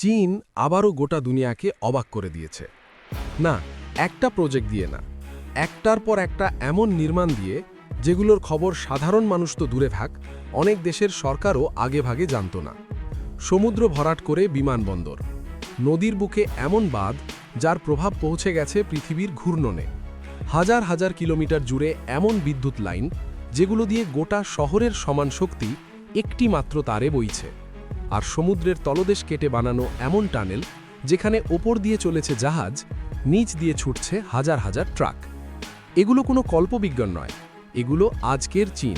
চীন আবারও গোটা দুনিয়াকে অবাক করে দিয়েছে। না, একটা প্রজেক্ট দিয়ে না। একটার পর একটা এমন নির্মাণ দিয়ে, যেগুলোর খবর সাধারণ মানুষ তো দূরে থাক অনেক দেশের সরকারও আগেভাগে জানত না। সমুদ্র ভরাট করে বিমানবন্দর নদীর বুকে এমন বাঁধ, যার প্রভাব পৌঁছে গেছে পৃথিবীর ঘূর্ণনে। হাজার হাজার কিলোমিটার জুড়ে এমন বিদ্যুৎ লাইন, যেগুলো দিয়ে গোটা শহরের সমান শক্তি একটি মাত্র তারে বইছে। আর সমুদ্রের তলদেশ কেটে বানানো এমন টানেল যেখানে ওপর দিয়ে চলেছে জাহাজ, নিচ দিয়ে ছুটছে হাজার হাজার ট্রাক। এগুলো কোনো কল্পবিজ্ঞান নয়। এগুলো আজকের চীন।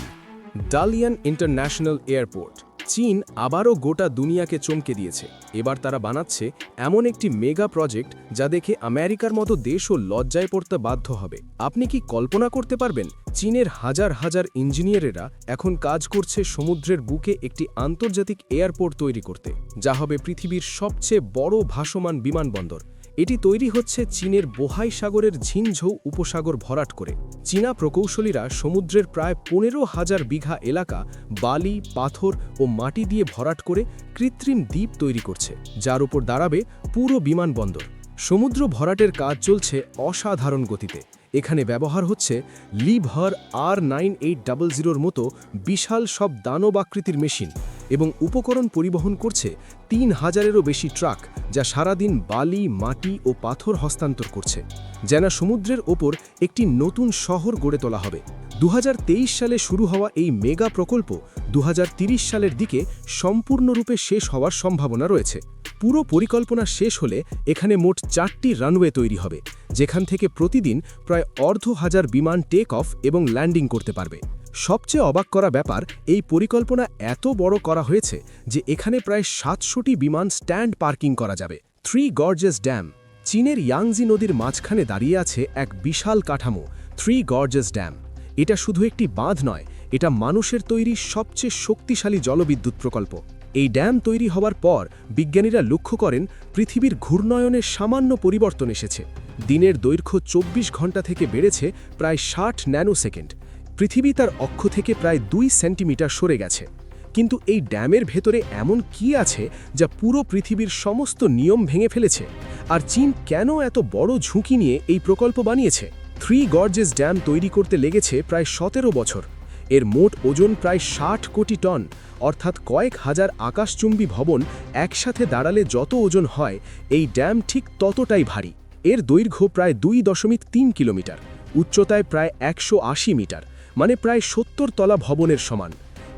Dalian international airport. চীন আবারও গোটা দুনিয়াকে চমকে দিয়েছে। এবার তারা বানাচ্ছে এমন একটি মেগা প্রজেক্ট যা দেখে আমেরিকার মতো দেশও লজ্জায় পড়তে বাধ্য হবে। আপনি কি কল্পনা করতে পারবেন? চীনের হাজার হাজার ইঞ্জিনিয়ারেরা এখন কাজ করছে সমুদ্রের বুকে একটি আন্তর্জাতিক এয়ারপোর্ট তৈরি করতে, যা হবে পৃথিবীর সবচেয়ে বড় ভাসমান বিমানবন্দর। এটি তৈরি হচ্ছে চীনের বোহাই সাগরের ঝিনঝৌ উপসাগর ভরাট করে। চীনা প্রকৌশলীরা সমুদ্রের প্রায় পনেরো হাজার বিঘা এলাকা, বালি, পাথর ও মাটি দিয়ে ভরাট করে কৃত্রিম দ্বীপ তৈরি করছে, যার উপর দাঁড়াবে পুরো বিমানবন্দর। সমুদ্র ভরাটের কাজ চলছে অসাধারণ গতিতে। এখানে ব্যবহার হচ্ছে লিভহার আর নাইন এইট ডাবল জিরোর মতো বিশাল সব দানব আকৃতির মেশিন এবং উপকরণ পরিবহন করছে তিন হাজারেরও বেশি ট্রাক যা সারাদিন বালি, মাটি ও পাথর হস্তান্তর করছে যেন সমুদ্রের ওপর একটি নতুন শহর গড়ে তোলা হবে। দু হাজার তেইশ সালে শুরু হওয়া এই মেগা প্রকল্প দু সালের দিকে সম্পূর্ণরূপে শেষ হওয়ার সম্ভাবনা রয়েছে। পুরো পরিকল্পনা শেষ হলে এখানে মোট চারটি রানওয়ে তৈরি হবে, যেখান থেকে প্রতিদিন প্রায় অর্ধ হাজার বিমান টেক অফ এবং ল্যান্ডিং করতে পারবে। সবচেয়ে অবাক করা ব্যাপার, এই পরিকল্পনা এত বড় করা হয়েছে যে এখানে প্রায় সাতশোটি বিমান স্ট্যান্ড পার্কিং করা যাবে। থ্রি গর্জেস ড্যাম চীনের ইয়াংজি নদীর মাঝখানে দাঁড়িয়ে আছে এক বিশাল কাঠামো থ্রি গর্জেস ড্যাম এটা শুধু একটি বাঁধ নয়, এটা মানুষের তৈরি সবচেয়ে শক্তিশালী জলবিদ্যুৎ প্রকল্প। এই ড্যাম তৈরি হওয়ার পর বিজ্ঞানীরা লক্ষ্য করেন পৃথিবীর ঘূর্ণয়নের সামান্য পরিবর্তন এসেছে। দিনের দৈর্ঘ্য চব্বিশ ঘণ্টা থেকে বেড়েছে প্রায় ষাট ন্যানো সেকেন্ড পৃথিবী তার অক্ষ থেকে প্রায় দুই সেন্টিমিটার সরে গেছে। কিন্তু এই ড্যামের ভেতরে এমন কি আছে যা পুরো পৃথিবীর সমস্ত নিয়ম ভেঙে ফেলেছে? আর চীন কেন এত বড় ঝুঁকি নিয়ে এই প্রকল্প বানিয়েছে? থ্রি গর্জেস ড্যাম তৈরি করতে লেগেছে প্রায় সতেরো বছর। এর মোট ওজন প্রায় ষাট কোটি টন, অর্থাৎ কয়েক হাজার আকাশচুম্বী ভবন একসাথে দাঁড়ালে যত ওজন হয়, এই ড্যাম ঠিক ততটাই ভারী। এর দৈর্ঘ্য প্রায় দুই দশমিক তিন কিলোমিটার, উচ্চতায় প্রায় একশো আশি মিটার মানে প্রায় সত্তর তলা ভবনের সমান।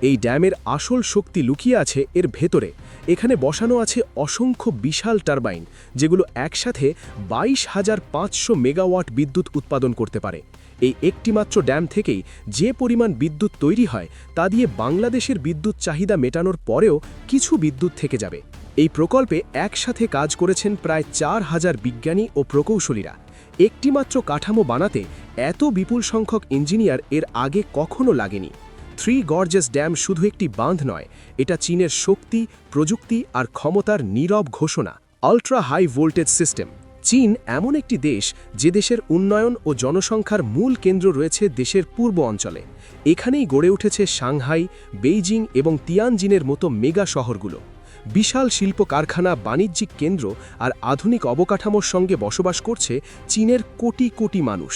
এই ড্যামের আসল শক্তি লুকিয়ে আছে এর ভেতরে। এখানে বসানো আছে অসংখ্য বিশাল টারবাইন, যেগুলো একসাথে বাইশ হাজার পাঁচশো মেগাওয়াট বিদ্যুৎ উৎপাদন করতে পারে। এই একটিমাত্র ড্যাম থেকেই যে পরিমাণ বিদ্যুৎ তৈরি হয়, তা দিয়ে বাংলাদেশের বিদ্যুৎ চাহিদা মেটানোর পরেও কিছু বিদ্যুৎ থেকে যাবে। এই প্রকল্পে একসাথে কাজ করেছেন প্রায় চার হাজার বিজ্ঞানী ও প্রকৌশলীরা। একটিমাত্র কাঠামো বানাতে এত বিপুল সংখ্যক ইঞ্জিনিয়ার এর আগে কখনো লাগেনি। থ্রি গর্জেস ড্যাম শুধু একটি বাঁধ নয়, এটা চীনের শক্তি, প্রযুক্তি আর ক্ষমতার নীরব ঘোষণা। Ultra high voltage system. চীন এমন একটি দেশ যে দেশের উন্নয়ন ও জনসংখ্যার মূল কেন্দ্র রয়েছে দেশের পূর্ব অঞ্চলে। এখানেই গড়ে উঠেছে সাংহাই, বেইজিং এবং তিয়ানজিনের মতো মেগা শহরগুলো। বিশাল শিল্প কারখানা, বাণিজ্যিক কেন্দ্র আর আধুনিক অবকাঠামোর সঙ্গে বসবাস করছে চীনের কোটি কোটি মানুষ।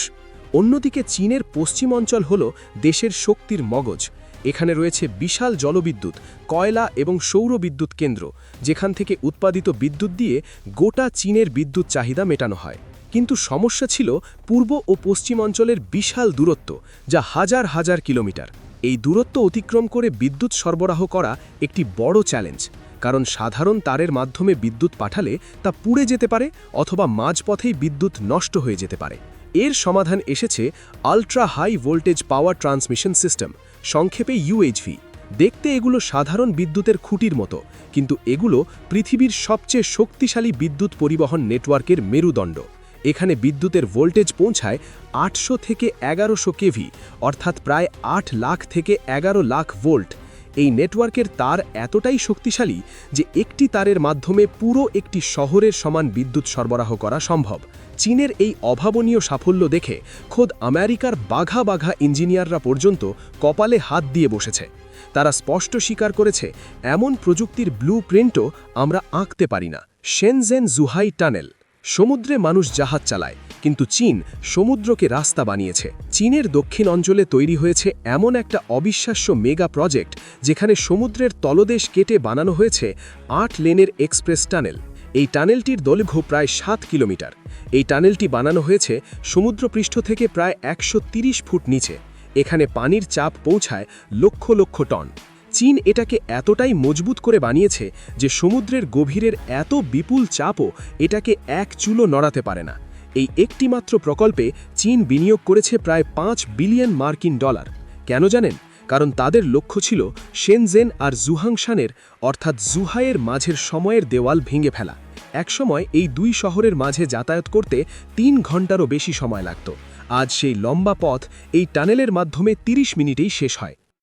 অন্যদিকে চীনের পশ্চিম অঞ্চল হল দেশের শক্তির মগজ। এখানে রয়েছে বিশাল জলবিদ্যুৎ, কয়লা এবং সৌর বিদ্যুৎ কেন্দ্র, যেখান থেকে উৎপাদিত বিদ্যুৎ দিয়ে গোটা চীনের বিদ্যুৎ চাহিদা মেটানো হয়। কিন্তু সমস্যা ছিল পূর্ব ও পশ্চিম অঞ্চলের বিশাল দূরত্ব, যা হাজার হাজার কিলোমিটার। এই দূরত্ব অতিক্রম করে বিদ্যুৎ সরবরাহ করা একটি বড় চ্যালেঞ্জ, কারণ সাধারণ তারের মাধ্যমে বিদ্যুৎ পাঠালে তা পুড়ে যেতে পারে অথবা মাঝপথেই বিদ্যুৎ নষ্ট হয়ে যেতে পারে। এর সমাধান এসেছে ultra high voltage power transmission system সংক্ষেপে ইউএইচভি দেখতে এগুলো সাধারণ বিদ্যুতের খুঁটির মতো, কিন্তু এগুলো পৃথিবীর সবচেয়ে শক্তিশালী বিদ্যুৎ পরিবহন নেটওয়ার্কের মেরুদণ্ড। এখানে বিদ্যুতের ভোল্টেজ পৌঁছায় আটশো থেকে এগারোশো কেভি, অর্থাৎ প্রায় আট লাখ থেকে এগারো লাখ ভোল্ট। এই নেটওয়ার্কের তার এতটাই শক্তিশালী যে একটি তারের মাধ্যমে পুরো একটি শহরের সমান বিদ্যুৎ সরবরাহ করা সম্ভব। চীনের এই অভাবনীয় সাফল্য দেখে খোদ আমেরিকার বাঘা বাঘা ইঞ্জিনিয়াররা পর্যন্ত কপালে হাত দিয়ে বসেছে। তারা স্পষ্ট স্বীকার করেছে, এমন প্রযুক্তির ব্লু প্রিন্টও আমরা আঁকতে পারি না। Shenzhen Zhuhai tunnel. সমুদ্রে মানুষ জাহাজ চালায় কিন্তু চীন সমুদ্রকে রাস্তা বানিয়েছে। চীনের দক্ষিণ অঞ্চলে তৈরি হয়েছে এমন একটা অবিশ্বাস্য মেগা প্রজেক্ট, যেখানে সমুদ্রের তলদেশ কেটে বানানো হয়েছে আট লেনের এক্সপ্রেস টানেল। এই টানেলটির দৈর্ঘ্য প্রায় সাত কিলোমিটার। এই টানেলটি বানানো হয়েছে সমুদ্রপৃষ্ঠ থেকে প্রায় একশো ফুট নিচে। এখানে পানির চাপ পৌঁছায় লক্ষ লক্ষ টন। চীন এটাকে এতটাই মজবুত করে বানিয়েছে যে সমুদ্রের গভীরের এত বিপুল চাপও এটাকে এক চুলো নড়াতে পারে না। এই একটিমাত্র প্রকল্পে চীন বিনিয়োগ করেছে প্রায় পাঁচ বিলিয়ন মার্কিন ডলার। কেন জানেন? কারণ তাদের লক্ষ্য ছিল শেনজেন আর জুহাংশানের, অর্থাৎ জুহাইয়ের মাঝের সময়ের দেওয়াল ভেঙে ফেলা। একসময় এই দুই শহরের মাঝে যাতায়াত করতে তিন ঘন্টারও বেশি সময় লাগত। আজ সেই লম্বা পথ এই টানেলের মাধ্যমে ৩০ মিনিটেই শেষ হয়।